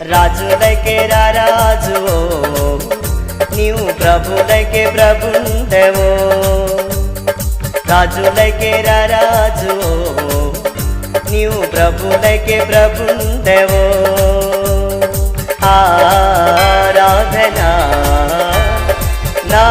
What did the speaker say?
రాజు దగ్గర రాజు నీవు ప్రభు దగ్గర ప్రభుండవో. రాజు దగ్గర రాజు నీవు ప్రభు దగ్గర ప్రభుండవో ఆరాధనా నా